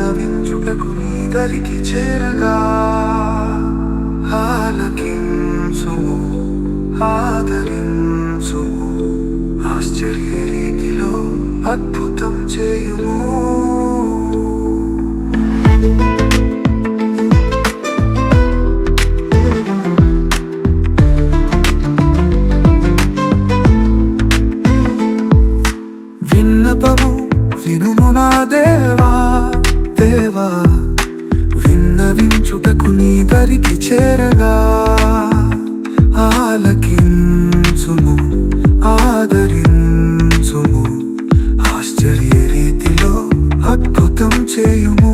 విన్నవించుటకు నీ దరికి చేరగా ఆలకించుము ఆదరించుము ఆశ్చర్య రీతిలో అద్భుతం చేయుము విన్నపము వినుము నా దేవా దేవా ఆలకించుము ఆదరించుము ఆశ్చర్య రీతిలో అద్భుతం చేయుము.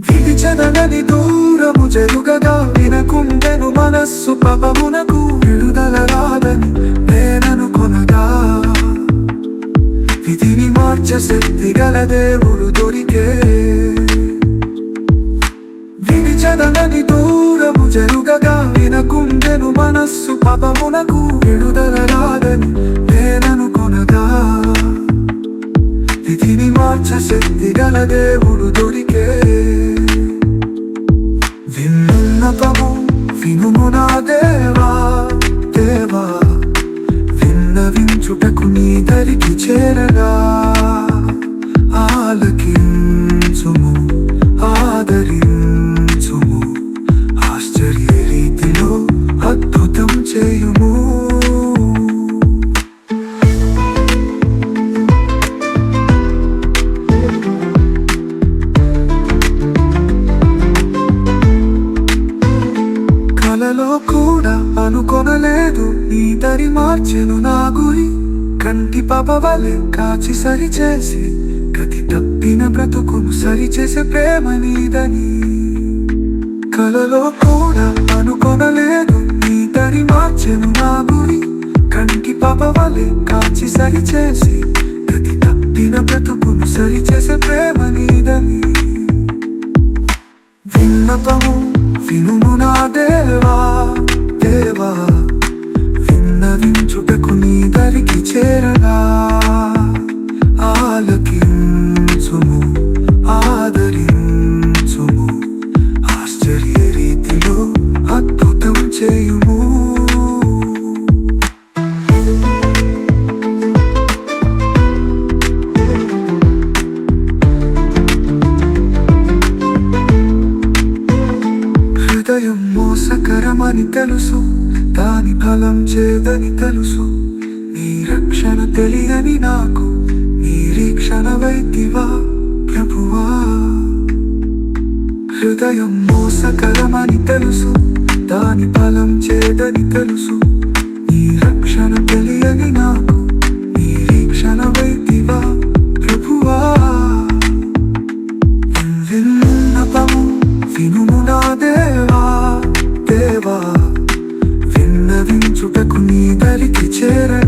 విడిచదనని దూరము జరుగగా వినకుండెను మనస్సు పాపమునకు విడుదల రాదని నేననుకొనగా విధిని మార్చ శక్తి గల దేవుడు దొరికే. విడిచదనని దూరం మనస్సు పాపమునకు విడుదల రాదని నేననుకొనగా. విధిని మార్చ శక్తి గల దేవుడు దొరికే. విన్నపము వినుము నా దేవా దేవా. విన్నవించుటకు నీ దరికి చేరగా. కలలో కూడా అనుకొనలేదు. నీ దరి మార్చెను నా గురి. కంటి పబవలే కాచి సరిచేసి. గతి తప్పిన బ్రతుకును సరిచేసే ప్రేమ నీదని. కలలో కూడా అనుకొనలేదు. నీ దరి మార్చెను నా గురి. కంటి పబవలే కాచి సరిచేసి. గతి తప్పిన బ్రతుకును సరిచేసే ప్రేమ నీదని. విన్నపము విన్నవించుటకు నీ దరికి చేరగా. ఆలకించుము ఆదరించుము ఆశ్చర్య రీతిలో అద్భుతం చేయుము. హృదయం మోసకరమని తెలుసు. దాని ఫలం చేదని తెలుసు. నీ రక్షణ తెలియని నాకు నిరీక్షణ వైద్యవా ప్రభువా. హృదయం మోసకరమని తెలుసు దాని ఫలం చేదని తెలుసు. నీ రక్షణ తెలియని నాకు నిరీక్షణ వైద్యవా ప్రభువా. విన్నపము వినుము నా దేవ. вечера.